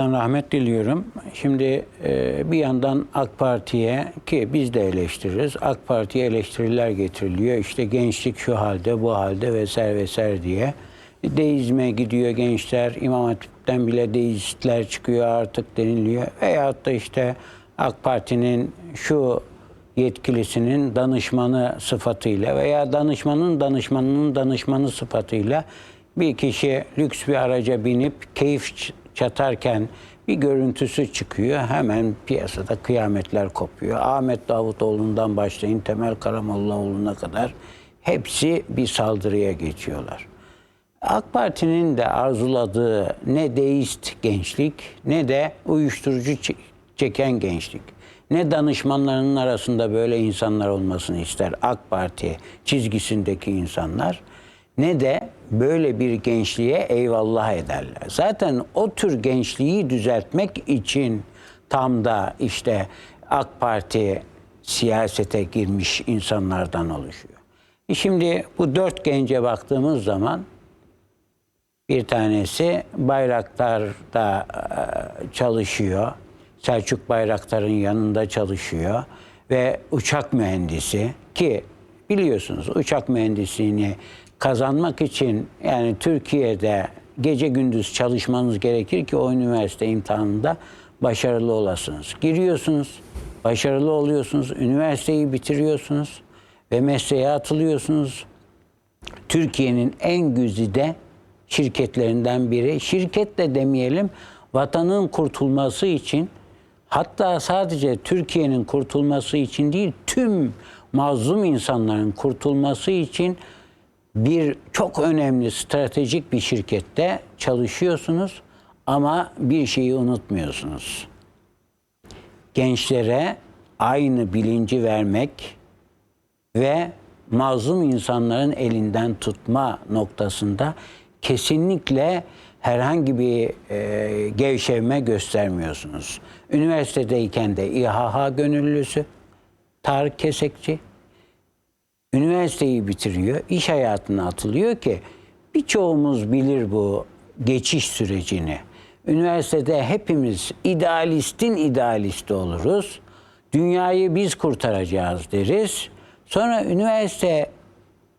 rahmet diliyorum. Şimdi e, bir yandan AK Parti'ye ki biz de eleştiririz. AK Parti'ye eleştiriler getiriliyor. İşte gençlik şu halde, bu halde vesaire vesaire diye. Deizme gidiyor gençler. İmam Hatip'ten bile deistler çıkıyor artık deniliyor. Veyahut da işte AK Parti'nin şu yetkilisinin danışmanı sıfatıyla veya danışmanın danışmanının danışmanı sıfatıyla bir kişi lüks bir araca binip keyif çatarken bir görüntüsü çıkıyor. Hemen piyasada kıyametler kopuyor. Ahmet Davutoğlu'ndan başlayın Temel Karamollaoğlu'na kadar hepsi bir saldırıya geçiyorlar. AK Parti'nin de arzuladığı ne deist gençlik ne de uyuşturucu çeken gençlik. Ne danışmanlarının arasında böyle insanlar olmasını ister AK Parti çizgisindeki insanlar ne de böyle bir gençliğe eyvallah ederler. Zaten o tür gençliği düzeltmek için tam da işte AK Parti siyasete girmiş insanlardan oluşuyor. E Şimdi bu dört gence baktığımız zaman bir tanesi Bayraktar'da e, çalışıyor. Selçuk Bayraktar'ın yanında çalışıyor ve uçak mühendisi ki biliyorsunuz uçak mühendisliğini kazanmak için yani Türkiye'de gece gündüz çalışmanız gerekir ki o üniversite imtihanında başarılı olasınız. Giriyorsunuz, başarılı oluyorsunuz, üniversiteyi bitiriyorsunuz ve mesleğe atılıyorsunuz. Türkiye'nin en güzide şirketlerinden biri. Şirket de demeyelim, vatanın kurtulması için hatta sadece Türkiye'nin kurtulması için değil, tüm mazlum insanların kurtulması için bir çok önemli stratejik bir şirkette çalışıyorsunuz ama bir şeyi unutmuyorsunuz. Gençlere aynı bilinci vermek ve mazlum insanların elinden tutma noktasında kesinlikle herhangi bir e, gevşeme göstermiyorsunuz. Üniversitedeyken de İHH gönüllüsü, Tarık Kesekçi, üniversiteyi bitiriyor, iş hayatına atılıyor ki birçoğumuz bilir bu geçiş sürecini. Üniversitede hepimiz idealistin idealisti oluruz. Dünyayı biz kurtaracağız deriz. Sonra üniversite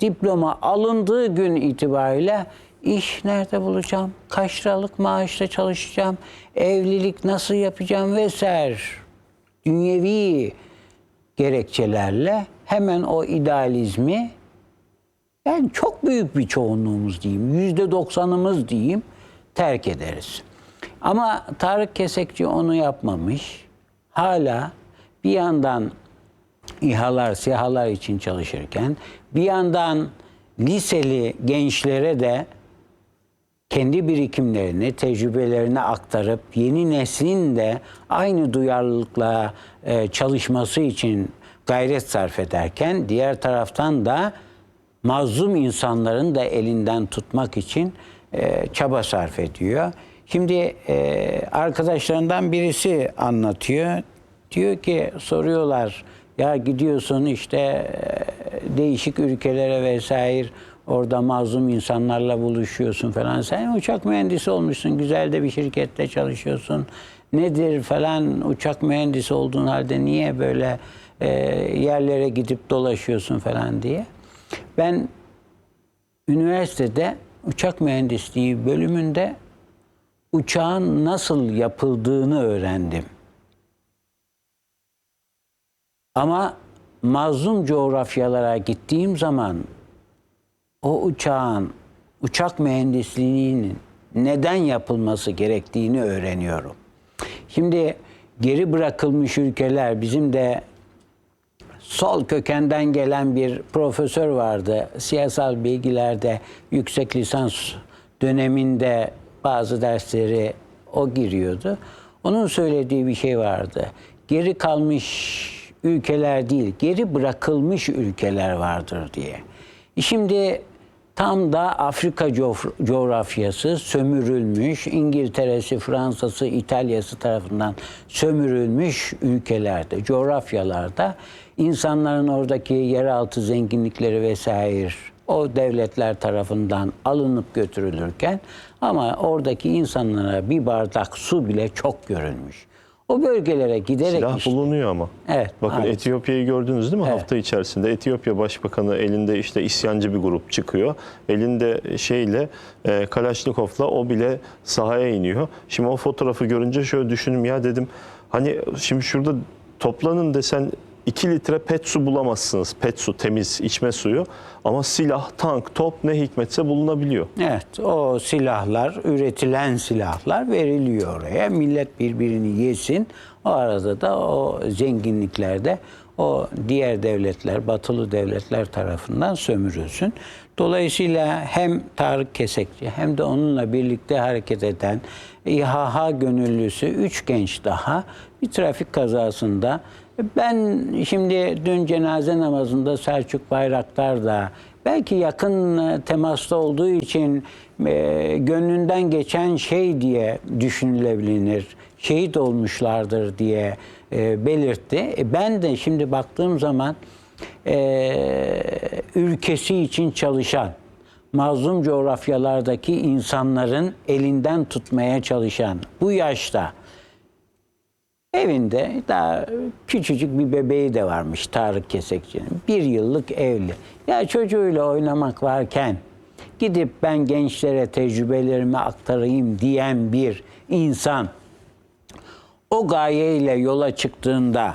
diploma alındığı gün itibariyle iş nerede bulacağım? Kaç liralık maaşla çalışacağım? Evlilik nasıl yapacağım vesaire. Dünyevi gerekçelerle hemen o idealizmi yani çok büyük bir çoğunluğumuz diyeyim, yüzde doksanımız diyeyim terk ederiz. Ama Tarık Kesekçi onu yapmamış. Hala bir yandan İHA'lar, SİHA'lar için çalışırken bir yandan liseli gençlere de kendi birikimlerini, tecrübelerini aktarıp yeni neslin de aynı duyarlılıkla e, çalışması için gayret sarf ederken diğer taraftan da mazlum insanların da elinden tutmak için e, çaba sarf ediyor. Şimdi e, arkadaşlarından birisi anlatıyor. Diyor ki soruyorlar ya gidiyorsun işte e, değişik ülkelere vesaire orada mazlum insanlarla buluşuyorsun falan. Sen uçak mühendisi olmuşsun, güzel de bir şirkette çalışıyorsun. Nedir falan uçak mühendisi olduğun halde niye böyle e, yerlere gidip dolaşıyorsun falan diye. Ben üniversitede uçak mühendisliği bölümünde uçağın nasıl yapıldığını öğrendim. Ama mazlum coğrafyalara gittiğim zaman o uçağın uçak mühendisliğinin neden yapılması gerektiğini öğreniyorum. Şimdi geri bırakılmış ülkeler bizim de sol kökenden gelen bir profesör vardı. Siyasal bilgilerde yüksek lisans döneminde bazı dersleri o giriyordu. Onun söylediği bir şey vardı. Geri kalmış ülkeler değil, geri bırakılmış ülkeler vardır diye. Şimdi tam da Afrika coğ- coğrafyası sömürülmüş, İngiltere'si, Fransa'sı, İtalya'sı tarafından sömürülmüş ülkelerde, coğrafyalarda insanların oradaki yeraltı zenginlikleri vesaire o devletler tarafından alınıp götürülürken ama oradaki insanlara bir bardak su bile çok görülmüş. O bölgelere giderek Silah işte- bulunuyor ama. Evet, Bakın maalesef. Etiyopya'yı gördünüz değil mi? Evet. Hafta içerisinde Etiyopya Başbakanı elinde işte isyancı bir grup çıkıyor. Elinde şeyle e, Kalaşnikov'la o bile sahaya iniyor. Şimdi o fotoğrafı görünce şöyle düşündüm ya dedim hani şimdi şurada toplanın desen 2 litre pet su bulamazsınız. Pet su, temiz içme suyu. Ama silah, tank, top ne hikmetse bulunabiliyor. Evet, o silahlar, üretilen silahlar veriliyor oraya. Millet birbirini yesin. O arada da o zenginliklerde o diğer devletler, batılı devletler tarafından sömürülsün. Dolayısıyla hem Tarık Kesekçi hem de onunla birlikte hareket eden İHH gönüllüsü üç genç daha bir trafik kazasında ben şimdi dün cenaze namazında Selçuk Bayraktar da belki yakın e, temasta olduğu için e, gönlünden geçen şey diye düşünülebilir. Şehit olmuşlardır diye e, belirtti. E, ben de şimdi baktığım zaman e, ülkesi için çalışan, mazlum coğrafyalardaki insanların elinden tutmaya çalışan bu yaşta Evinde daha küçücük bir bebeği de varmış Tarık Kesekçi'nin. Bir yıllık evli. Ya çocuğuyla oynamak varken gidip ben gençlere tecrübelerimi aktarayım diyen bir insan o gayeyle yola çıktığında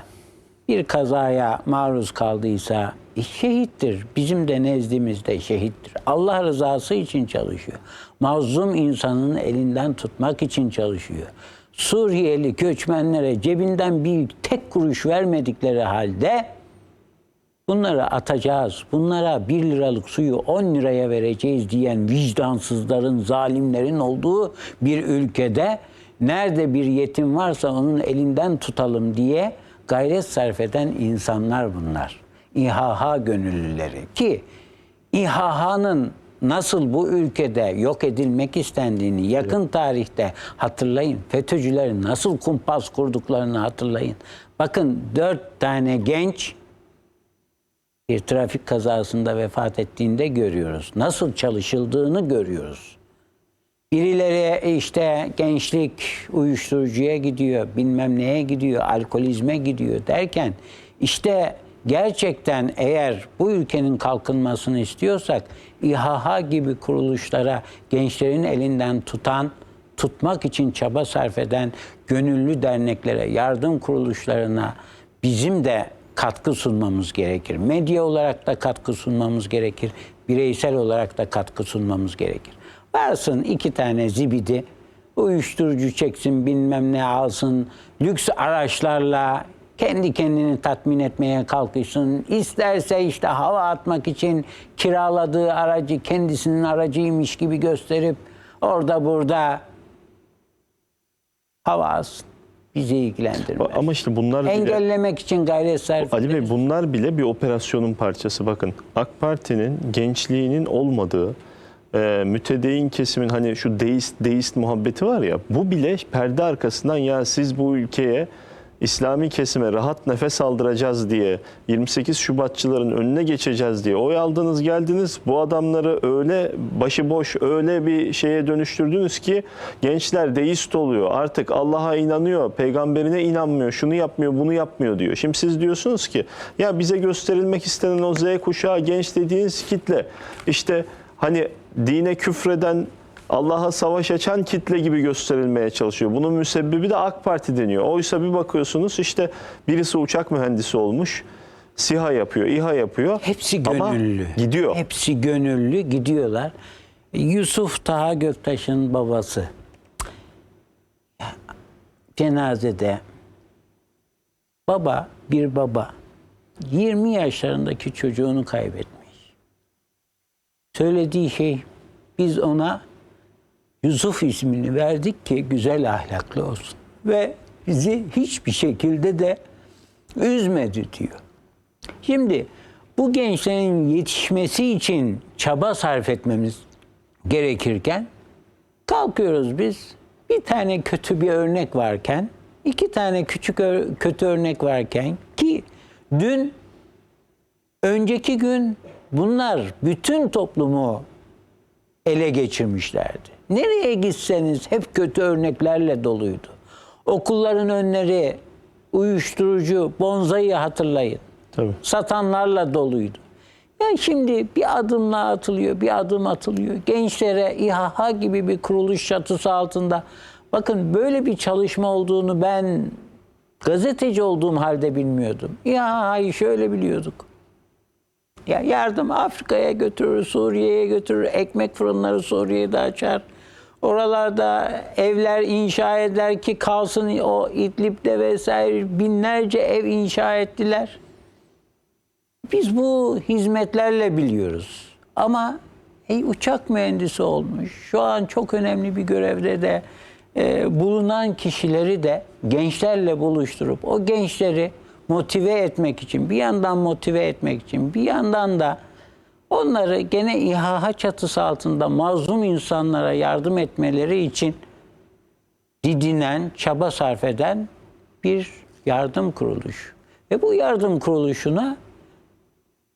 bir kazaya maruz kaldıysa şehittir. Bizim de nezdimizde şehittir. Allah rızası için çalışıyor. Mazlum insanın elinden tutmak için çalışıyor. Suriyeli göçmenlere cebinden bir tek kuruş vermedikleri halde bunları atacağız, bunlara 1 liralık suyu 10 liraya vereceğiz diyen vicdansızların, zalimlerin olduğu bir ülkede nerede bir yetim varsa onun elinden tutalım diye gayret sarf eden insanlar bunlar. İHH gönüllüleri ki İHH'nın nasıl bu ülkede yok edilmek istendiğini yakın tarihte hatırlayın. FETÖ'cülerin nasıl kumpas kurduklarını hatırlayın. Bakın dört tane genç bir trafik kazasında vefat ettiğinde görüyoruz. Nasıl çalışıldığını görüyoruz. Birileri işte gençlik uyuşturucuya gidiyor, bilmem neye gidiyor, alkolizme gidiyor derken işte gerçekten eğer bu ülkenin kalkınmasını istiyorsak İHH gibi kuruluşlara gençlerin elinden tutan, tutmak için çaba sarf eden gönüllü derneklere, yardım kuruluşlarına bizim de katkı sunmamız gerekir. Medya olarak da katkı sunmamız gerekir. Bireysel olarak da katkı sunmamız gerekir. Varsın iki tane zibidi, uyuşturucu çeksin bilmem ne alsın, lüks araçlarla kendi kendini tatmin etmeye kalkışsın. İsterse işte hava atmak için kiraladığı aracı kendisinin aracıymış gibi gösterip orada burada hava alsın. Bizi ilgilendirmez. Ama işte bunlar bile... Engellemek için gayret sarf Ali ederiz. Bey bunlar bile bir operasyonun parçası. Bakın AK Parti'nin gençliğinin olmadığı e, mütedeyyin kesimin hani şu deist deist muhabbeti var ya bu bile perde arkasından ya siz bu ülkeye İslami kesime rahat nefes aldıracağız diye 28 Şubatçıların önüne geçeceğiz diye oy aldınız geldiniz. Bu adamları öyle başıboş öyle bir şeye dönüştürdünüz ki gençler deist oluyor. Artık Allah'a inanıyor, peygamberine inanmıyor, şunu yapmıyor, bunu yapmıyor diyor. Şimdi siz diyorsunuz ki ya bize gösterilmek istenen o Z kuşağı genç dediğiniz kitle işte hani dine küfreden Allah'a savaş açan kitle gibi gösterilmeye çalışıyor. Bunun müsebbibi de AK Parti deniyor. Oysa bir bakıyorsunuz işte birisi uçak mühendisi olmuş. SİHA yapıyor, İHA yapıyor. Hepsi Ama gönüllü. gidiyor. Hepsi gönüllü gidiyorlar. Yusuf Taha Göktaş'ın babası cenazede baba bir baba 20 yaşlarındaki çocuğunu kaybetmiş. Söylediği şey biz ona Yusuf ismini verdik ki güzel ahlaklı olsun. Ve bizi hiçbir şekilde de üzmedi diyor. Şimdi bu gençlerin yetişmesi için çaba sarf etmemiz gerekirken kalkıyoruz biz bir tane kötü bir örnek varken iki tane küçük kötü örnek varken ki dün önceki gün bunlar bütün toplumu ele geçirmişlerdi. Nereye gitseniz hep kötü örneklerle doluydu. Okulların önleri uyuşturucu, bonzayı hatırlayın. Tabii. Satanlarla doluydu. Ya şimdi bir adımla atılıyor, bir adım atılıyor. Gençlere İHA gibi bir kuruluş çatısı altında. Bakın böyle bir çalışma olduğunu ben gazeteci olduğum halde bilmiyordum. İHA'yı şöyle biliyorduk. Ya yardım Afrika'ya götürür, Suriye'ye götürür, ekmek fırınları Suriye'de açar. Oralarda evler inşa eder ki kalsın o İdlib'de vesaire binlerce ev inşa ettiler. Biz bu hizmetlerle biliyoruz. Ama ey, uçak mühendisi olmuş. Şu an çok önemli bir görevde de e, bulunan kişileri de gençlerle buluşturup o gençleri motive etmek için, bir yandan motive etmek için, bir yandan da onları gene İHA çatısı altında mazlum insanlara yardım etmeleri için didinen, çaba sarf eden bir yardım kuruluşu. Ve bu yardım kuruluşuna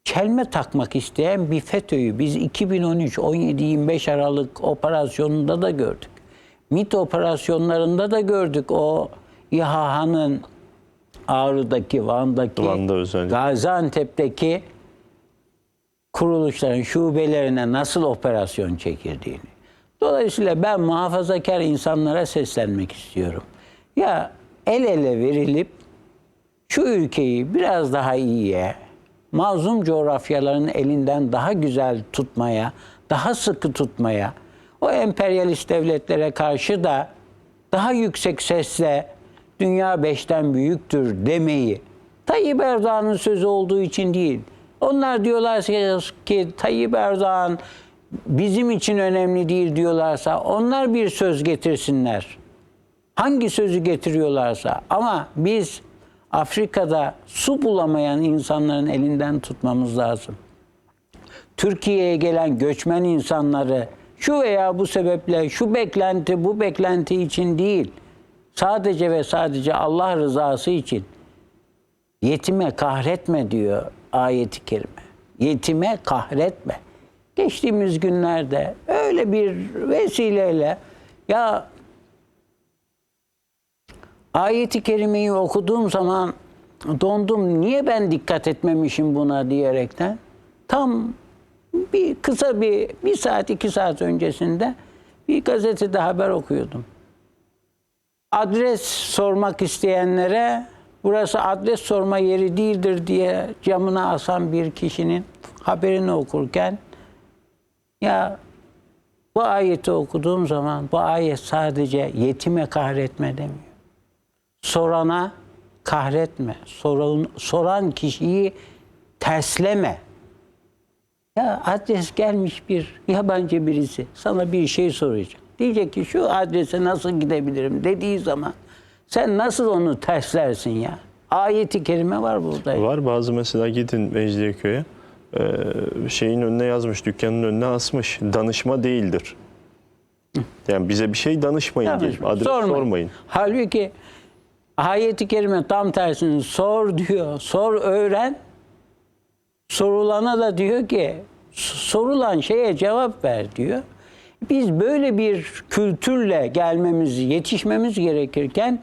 çelme takmak isteyen bir FETÖ'yü biz 2013 17-25 Aralık operasyonunda da gördük. MİT operasyonlarında da gördük o İHA'nın Ağrı'daki, Van'daki, Van'da. Gaziantep'teki kuruluşların şubelerine nasıl operasyon çekildiğini. Dolayısıyla ben muhafazakar insanlara seslenmek istiyorum. Ya el ele verilip şu ülkeyi biraz daha iyiye, mazlum coğrafyaların elinden daha güzel tutmaya, daha sıkı tutmaya, o emperyalist devletlere karşı da daha yüksek sesle dünya beşten büyüktür demeyi Tayyip Erdoğan'ın sözü olduğu için değil. Onlar diyorlar ki Tayyip Erdoğan bizim için önemli değil diyorlarsa onlar bir söz getirsinler hangi sözü getiriyorlarsa ama biz Afrika'da su bulamayan insanların elinden tutmamız lazım. Türkiye'ye gelen göçmen insanları şu veya bu sebeple şu beklenti bu beklenti için değil sadece ve sadece Allah rızası için yetime kahretme diyor ayeti kerime. Yetime kahretme. Geçtiğimiz günlerde öyle bir vesileyle ya ayeti kerimeyi okuduğum zaman dondum. Niye ben dikkat etmemişim buna diyerekten. Tam bir kısa bir bir saat iki saat öncesinde bir gazetede haber okuyordum. Adres sormak isteyenlere burası adres sorma yeri değildir diye camına asan bir kişinin haberini okurken ya bu ayeti okuduğum zaman bu ayet sadece yetime kahretme demiyor sorana kahretme. Soran, soran kişiyi tersleme. Ya adres gelmiş bir yabancı birisi sana bir şey soracak. Diyecek ki şu adrese nasıl gidebilirim dediği zaman sen nasıl onu terslersin ya? Ayeti kerime var burada. Var bazı mesela gidin Mecidiyeköy'e e, şeyin önüne yazmış, dükkanın önüne asmış. Danışma değildir. Yani bize bir şey danışmayın diye. Danışma, Adres sormayın. sormayın. Halbuki ayeti kerime tam tersini sor diyor. Sor öğren. Sorulana da diyor ki sorulan şeye cevap ver diyor. Biz böyle bir kültürle gelmemiz, yetişmemiz gerekirken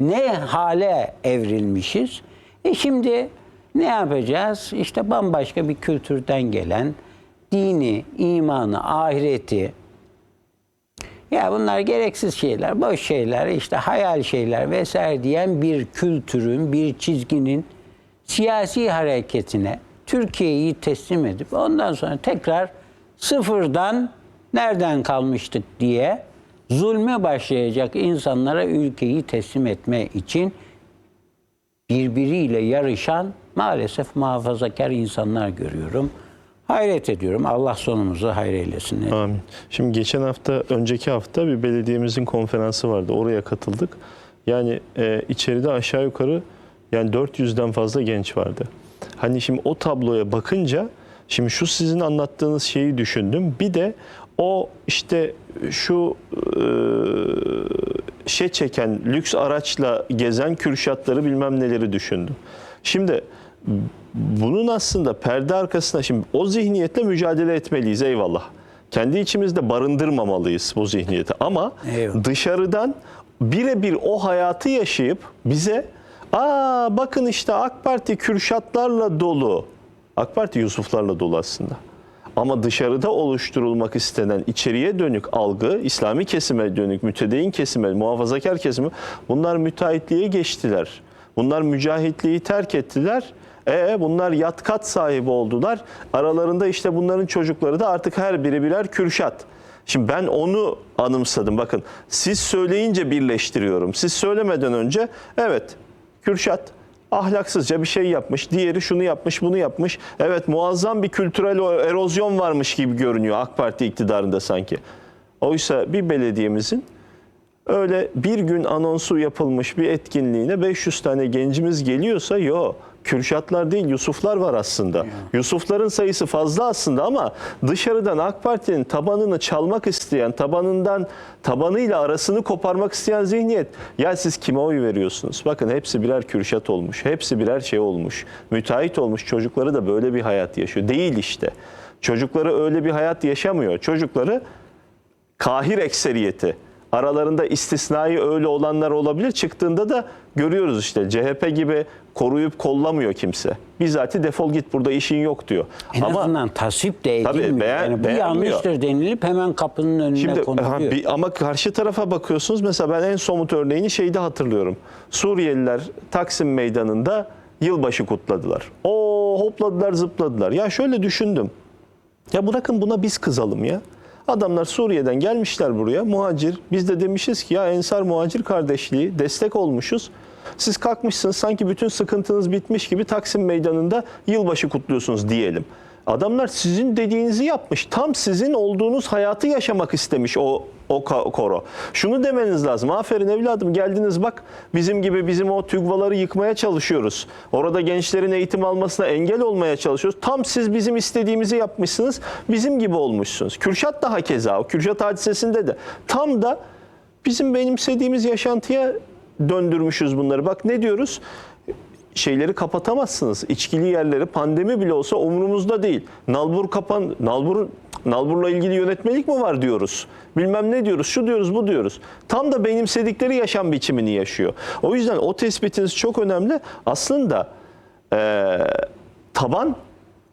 ne hale evrilmişiz? E şimdi ne yapacağız? İşte bambaşka bir kültürden gelen dini, imanı, ahireti, ya bunlar gereksiz şeyler, boş şeyler, işte hayal şeyler vesaire diyen bir kültürün, bir çizginin siyasi hareketine Türkiye'yi teslim edip ondan sonra tekrar sıfırdan nereden kalmıştık diye zulme başlayacak insanlara ülkeyi teslim etme için birbiriyle yarışan maalesef muhafazakar insanlar görüyorum. Hayret ediyorum. Allah sonumuzu hayır eylesin. Amin. Şimdi geçen hafta, önceki hafta bir belediyemizin konferansı vardı. Oraya katıldık. Yani e, içeride aşağı yukarı yani 400'den fazla genç vardı. Hani şimdi o tabloya bakınca şimdi şu sizin anlattığınız şeyi düşündüm. Bir de o işte şu e, şey çeken lüks araçla gezen Kürşatları bilmem neleri düşündüm. Şimdi bunun aslında perde arkasında şimdi o zihniyetle mücadele etmeliyiz eyvallah. Kendi içimizde barındırmamalıyız bu zihniyeti ama Eyvallah. dışarıdan birebir o hayatı yaşayıp bize aa bakın işte AK Parti Kürşatlarla dolu. AK Parti Yusuflarla dolu aslında. Ama dışarıda oluşturulmak istenen içeriye dönük algı, İslami kesime dönük, mütedeyin kesime, muhafazakar kesime bunlar müteahhitliğe geçtiler. Bunlar mücahitliği terk ettiler. E bunlar yat kat sahibi oldular. Aralarında işte bunların çocukları da artık her biri birer Kürşat. Şimdi ben onu anımsadım. Bakın siz söyleyince birleştiriyorum. Siz söylemeden önce evet Kürşat ahlaksızca bir şey yapmış. Diğeri şunu yapmış, bunu yapmış. Evet muazzam bir kültürel erozyon varmış gibi görünüyor AK Parti iktidarında sanki. Oysa bir belediyemizin öyle bir gün anonsu yapılmış bir etkinliğine 500 tane gencimiz geliyorsa yo Kürşatlar değil Yusuflar var aslında. Yusufların sayısı fazla aslında ama dışarıdan AK Parti'nin tabanını çalmak isteyen, tabanından tabanıyla arasını koparmak isteyen zihniyet. Ya siz kime oy veriyorsunuz? Bakın hepsi birer Kürşat olmuş. Hepsi birer şey olmuş. Müteahhit olmuş. Çocukları da böyle bir hayat yaşıyor. Değil işte. Çocukları öyle bir hayat yaşamıyor. Çocukları kahir ekseriyeti. Aralarında istisnai öyle olanlar olabilir. Çıktığında da görüyoruz işte CHP gibi koruyup kollamıyor kimse. Bizatihi defol git burada işin yok diyor. En Ama azından tasvip de Tabii, edilmiyor. beğen- yani bu yanlıştır denilip hemen kapının önüne Şimdi konuluyor. bir- ama karşı tarafa bakıyorsunuz. Mesela ben en somut örneğini şeyde hatırlıyorum. Suriyeliler Taksim Meydanı'nda yılbaşı kutladılar. O hopladılar zıpladılar. Ya şöyle düşündüm. Ya bırakın buna biz kızalım ya. Adamlar Suriye'den gelmişler buraya muhacir. Biz de demişiz ki ya Ensar muhacir kardeşliği destek olmuşuz. Siz kalkmışsınız sanki bütün sıkıntınız bitmiş gibi Taksim Meydanı'nda yılbaşı kutluyorsunuz diyelim. Adamlar sizin dediğinizi yapmış. Tam sizin olduğunuz hayatı yaşamak istemiş o o koro. Şunu demeniz lazım. Aferin evladım geldiniz bak bizim gibi bizim o tügvaları yıkmaya çalışıyoruz. Orada gençlerin eğitim almasına engel olmaya çalışıyoruz. Tam siz bizim istediğimizi yapmışsınız. Bizim gibi olmuşsunuz. Kürşat daha keza o Kürşat hadisesinde de tam da bizim benimsediğimiz yaşantıya döndürmüşüz bunları. Bak ne diyoruz? Şeyleri kapatamazsınız. İçkili yerleri pandemi bile olsa umurumuzda değil. Nalbur kapan Nalbur Nalbur'la ilgili yönetmelik mi var diyoruz. Bilmem ne diyoruz. Şu diyoruz, bu diyoruz. Tam da benimsedikleri yaşam biçimini yaşıyor. O yüzden o tespitiniz çok önemli. Aslında eee, taban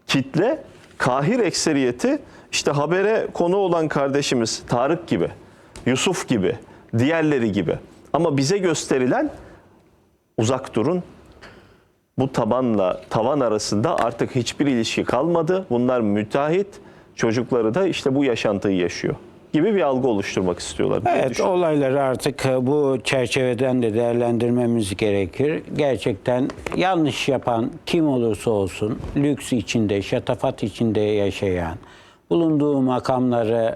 kitle kahir ekseriyeti işte habere konu olan kardeşimiz Tarık gibi, Yusuf gibi, diğerleri gibi. Ama bize gösterilen uzak durun. Bu tabanla tavan arasında artık hiçbir ilişki kalmadı. Bunlar müteahhit. Çocukları da işte bu yaşantıyı yaşıyor gibi bir algı oluşturmak istiyorlar. Evet olayları artık e, bu çerçeveden de değerlendirmemiz gerekir. Gerçekten yanlış yapan kim olursa olsun lüks içinde, şatafat içinde yaşayan, bulunduğu makamları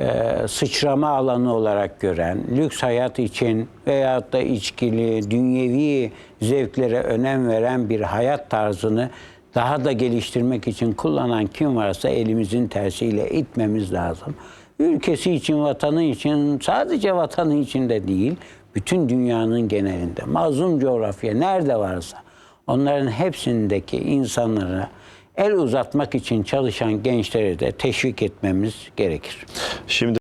e, sıçrama alanı olarak gören, lüks hayat için veyahut da içkili, dünyevi zevklere önem veren bir hayat tarzını daha da geliştirmek için kullanan kim varsa elimizin tersiyle itmemiz lazım. Ülkesi için, vatanı için, sadece vatanı için de değil, bütün dünyanın genelinde, mazlum coğrafya nerede varsa onların hepsindeki insanlara el uzatmak için çalışan gençleri de teşvik etmemiz gerekir. Şimdi